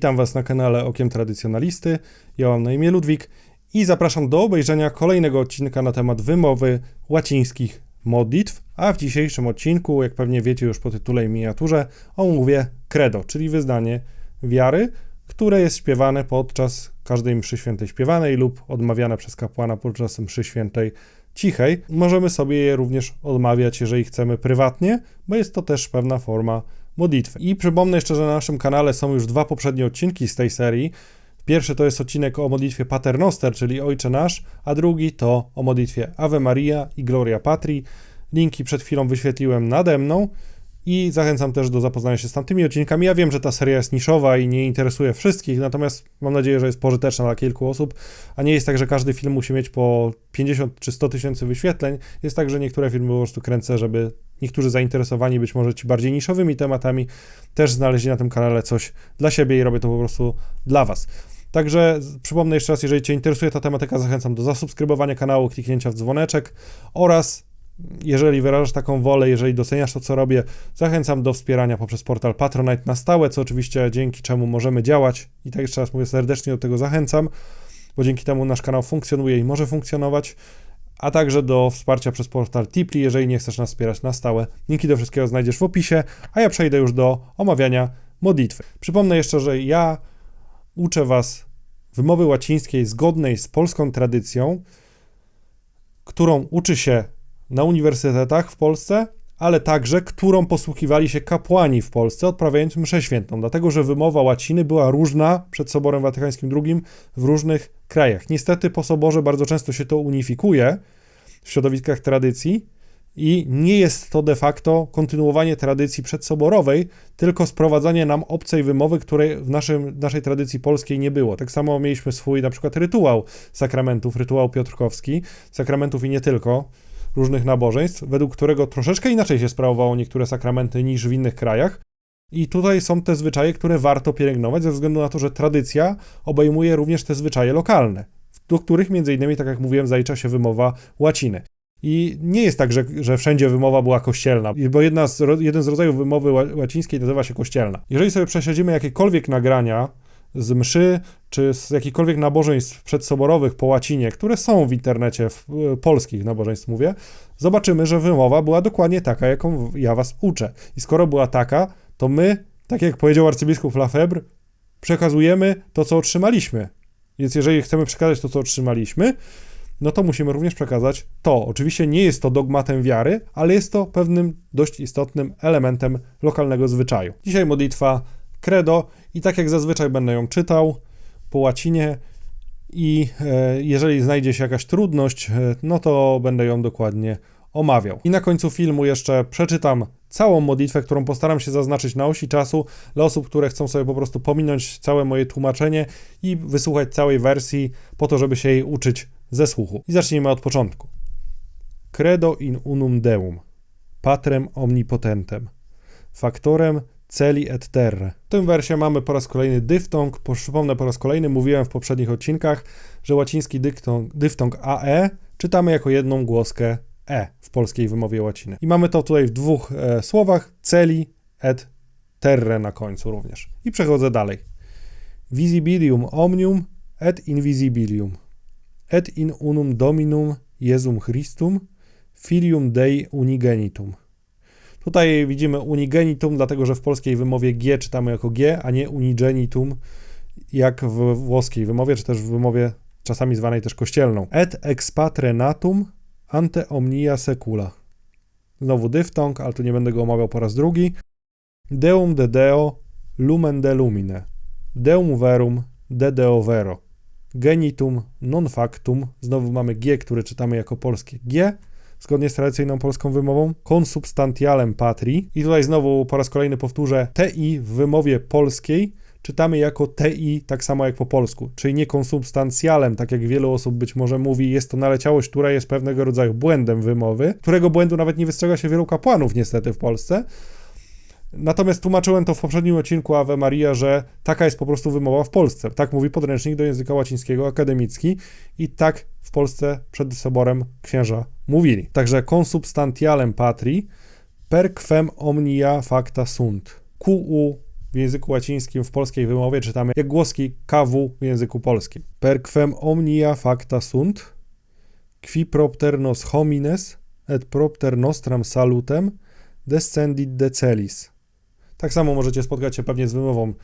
Witam Was na kanale Okiem Tradycjonalisty. Ja mam na imię Ludwik i zapraszam do obejrzenia kolejnego odcinka na temat wymowy łacińskich modlitw. A w dzisiejszym odcinku, jak pewnie wiecie już po tytule i miniaturze, omówię credo, czyli wyznanie wiary, które jest śpiewane podczas każdej mszy świętej śpiewanej lub odmawiane przez kapłana podczas mszy świętej cichej. Możemy sobie je również odmawiać, jeżeli chcemy prywatnie, bo jest to też pewna forma modlitwy. I przypomnę jeszcze, że na naszym kanale są już dwa poprzednie odcinki z tej serii. Pierwszy to jest odcinek o modlitwie Paternoster, czyli Ojcze Nasz, a drugi to o modlitwie Ave Maria i Gloria Patri. Linki przed chwilą wyświetliłem nade mną i zachęcam też do zapoznania się z tamtymi odcinkami. Ja wiem, że ta seria jest niszowa i nie interesuje wszystkich, natomiast mam nadzieję, że jest pożyteczna dla kilku osób, a nie jest tak, że każdy film musi mieć po 50 czy 100 tysięcy wyświetleń. Jest tak, że niektóre filmy po prostu kręcę, żeby niektórzy zainteresowani być może ci bardziej niszowymi tematami też znaleźli na tym kanale coś dla siebie i robię to po prostu dla was. Także przypomnę jeszcze raz, jeżeli Cię interesuje ta tematyka, zachęcam do zasubskrybowania kanału, kliknięcia w dzwoneczek oraz jeżeli wyrażasz taką wolę, jeżeli doceniasz to, co robię, zachęcam do wspierania poprzez portal Patronite na stałe, co oczywiście dzięki czemu możemy działać i tak jeszcze raz mówię serdecznie do tego zachęcam, bo dzięki temu nasz kanał funkcjonuje i może funkcjonować, a także do wsparcia przez portal Tipli, jeżeli nie chcesz nas wspierać na stałe. Linki do wszystkiego znajdziesz w opisie, a ja przejdę już do omawiania modlitwy. Przypomnę jeszcze, że ja uczę Was wymowy łacińskiej zgodnej z polską tradycją, którą uczy się na uniwersytetach w Polsce, ale także którą posługiwali się kapłani w Polsce, odprawiając mszę świętą, dlatego że wymowa łaciny była różna przed Soborem Watykańskim II w różnych krajach. Niestety po Soborze bardzo często się to unifikuje w środowiskach tradycji i nie jest to de facto kontynuowanie tradycji przedsoborowej, tylko sprowadzanie nam obcej wymowy, której w naszym, naszej tradycji polskiej nie było. Tak samo mieliśmy swój na przykład rytuał sakramentów, rytuał piotrkowski, sakramentów i nie tylko, różnych nabożeństw, według którego troszeczkę inaczej się sprawowało niektóre sakramenty niż w innych krajach. I tutaj są te zwyczaje, które warto pielęgnować, ze względu na to, że tradycja obejmuje również te zwyczaje lokalne, do których między innymi, tak jak mówiłem, zalicza się wymowa łaciny. I nie jest tak, że, że wszędzie wymowa była kościelna, bo jedna z, jeden z rodzajów wymowy łacińskiej nazywa się kościelna. Jeżeli sobie prześledzimy jakiekolwiek nagrania z mszy, czy z jakichkolwiek nabożeństw przedsoborowych po łacinie, które są w internecie, w polskich nabożeństw mówię, zobaczymy, że wymowa była dokładnie taka, jaką ja was uczę. I skoro była taka, to my, tak jak powiedział arcybiskup Lafebvre, przekazujemy to, co otrzymaliśmy. Więc jeżeli chcemy przekazać to, co otrzymaliśmy, no to musimy również przekazać to. Oczywiście nie jest to dogmatem wiary, ale jest to pewnym dość istotnym elementem lokalnego zwyczaju. Dzisiaj modlitwa credo i tak jak zazwyczaj będę ją czytał po łacinie i e, jeżeli znajdzie się jakaś trudność, e, no to będę ją dokładnie omawiał. I na końcu filmu jeszcze przeczytam całą modlitwę, którą postaram się zaznaczyć na osi czasu dla osób, które chcą sobie po prostu pominąć całe moje tłumaczenie i wysłuchać całej wersji po to, żeby się jej uczyć ze słuchu. I zacznijmy od początku. Credo in unum deum, patrem omnipotentem, faktorem celi et terre. W tym wersie mamy po raz kolejny dyftong. Przypomnę po raz kolejny, mówiłem w poprzednich odcinkach, że łaciński dyftong, dyftong AE czytamy jako jedną głoskę E w polskiej wymowie łaciny. I mamy to tutaj w dwóch e, słowach, celi et terre na końcu również. I przechodzę dalej. Visibilium omnium et invisibilium. Et in unum dominum Jezum Christum, filium Dei unigenitum. Tutaj widzimy unigenitum, dlatego że w polskiej wymowie G czytamy jako G, a nie unigenitum, jak w włoskiej wymowie, czy też w wymowie czasami zwanej też kościelną. Et ex patre natum ante omnia secula. Znowu dyftong, ale tu nie będę go omawiał po raz drugi. Deum de deo, lumen de lumine. Deum verum, de deo vero. Genitum non factum. Znowu mamy G, który czytamy jako polskie G zgodnie z tradycyjną polską wymową, consubstantialem patri. I tutaj znowu po raz kolejny powtórzę, TI w wymowie polskiej czytamy jako TI tak samo jak po polsku, czyli nie konsubstancjalem, tak jak wielu osób być może mówi, jest to naleciałość, która jest pewnego rodzaju błędem wymowy, którego błędu nawet nie wystrzega się wielu kapłanów niestety w Polsce. Natomiast tłumaczyłem to w poprzednim odcinku Ave Maria, że taka jest po prostu wymowa w Polsce. Tak mówi podręcznik do języka łacińskiego akademicki i tak w Polsce przed soborem księża mówili. Także consubstantialem patri per quem omnia facta sunt. QU w języku łacińskim w polskiej wymowie czytamy jak głoski KW w języku polskim. Per quem omnia facta sunt, qui propter nos homines et propter nostram salutem descendit de celis. Tak samo możecie spotkać się pewnie z wymową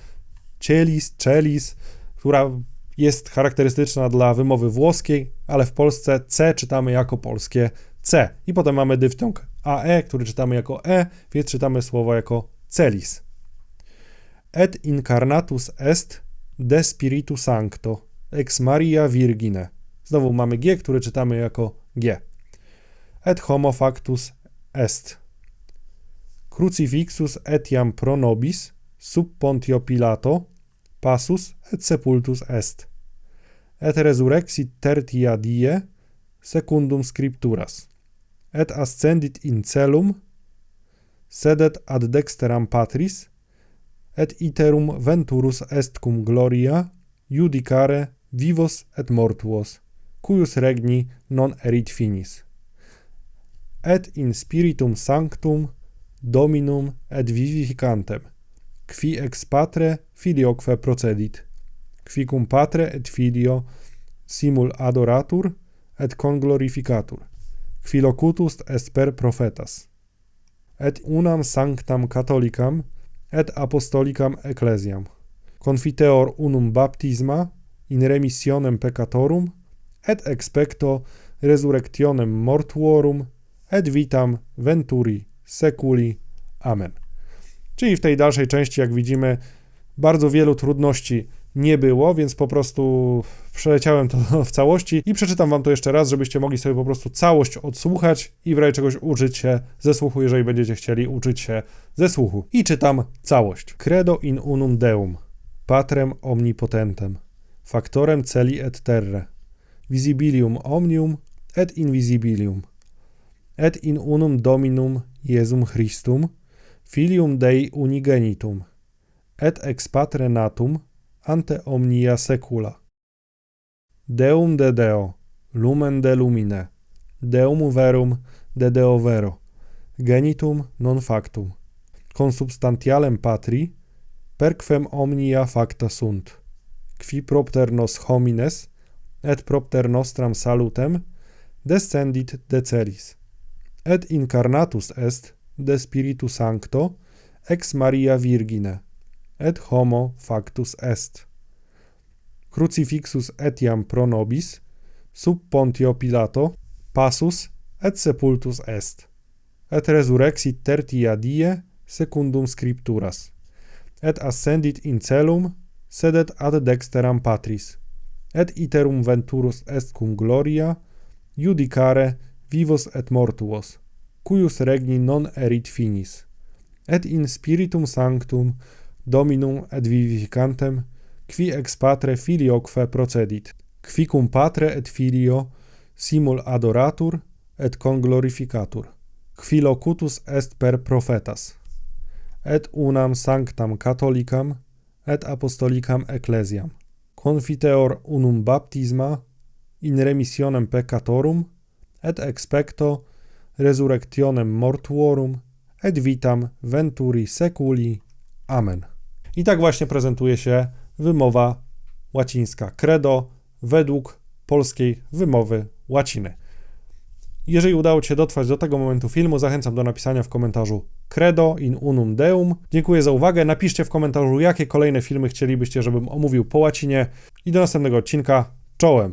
cielis, celis, która jest charakterystyczna dla wymowy włoskiej, ale w Polsce C czytamy jako polskie C. I potem mamy dyftong AE, który czytamy jako E, więc czytamy słowo jako celis. Et incarnatus est de spiritu sancto, ex Maria Virgine. Znowu mamy G, który czytamy jako G. Et homo factus est. Crucifixus etiam pro nobis, sub Pontio Pilato, passus et sepultus est. Et resurrexit tertia die secundum scripturas. Et ascendit in celum, sedet ad dexteram patris, et iterum venturus est cum gloria judicare vivos et mortuos, cuius regni non erit finis. Et in spiritum sanctum Dominum et vivificantem qui ex patre filioque procedit, qui cum patre et filio simul adoratur et conglorificatur, qui locutus est per prophetas. Et unam sanctam catholicam et apostolicam ecclesiam. Confiteor unum baptisma in remissionem peccatorum et expecto resurrectionem mortuorum et vitam venturi seculi. Amen. Czyli w tej dalszej części, jak widzimy, bardzo wielu trudności nie było, więc po prostu przeleciałem to w całości i przeczytam wam to jeszcze raz, żebyście mogli sobie po prostu całość odsłuchać i w razie czegoś uczyć się ze słuchu, jeżeli będziecie chcieli uczyć się ze słuchu. I czytam całość. Credo in unum deum, patrem omnipotentem, factorem celi et terre, visibilium omnium et invisibilium, et in unum dominum Iesum Christum, filium Dei unigenitum, et ex patre natum ante omnia secula. Deum de Deo, lumen de lumine, Deum verum de Deo vero, genitum non factum, consubstantialem patri, perquem omnia facta sunt, qui propter nos homines, et propter nostram salutem, descendit de celis. Et incarnatus est de Spiritu Sancto ex Maria Virgine et homo factus est. Crucifixus etiam pro nobis sub Pontio Pilato passus et sepultus est et resurrexit tertia die secundum scripturas et ascendit in celum sedet ad dexteram patris et iterum venturus est cum gloria judicare vivos et mortuos. Cuius regni non erit finis. Et in spiritum sanctum dominum et vivificantem, qui ex patre filioque procedit, qui cum patre et filio simul adoratur et conglorificatur, qui locutus est per prophetas, et unam sanctam catholicam et apostolicam ecclesiam, confiteor unum baptisma in remissionem peccatorum et expecto resurrectionem mortuorum et vitam venturi seculi. Amen. I tak właśnie prezentuje się wymowa łacińska credo według polskiej wymowy łaciny. Jeżeli udało Ci się dotrwać do tego momentu filmu, zachęcam do napisania w komentarzu credo in unum deum. Dziękuję za uwagę. Napiszcie w komentarzu, jakie kolejne filmy chcielibyście, żebym omówił po łacinie. I do następnego odcinka. Czołem!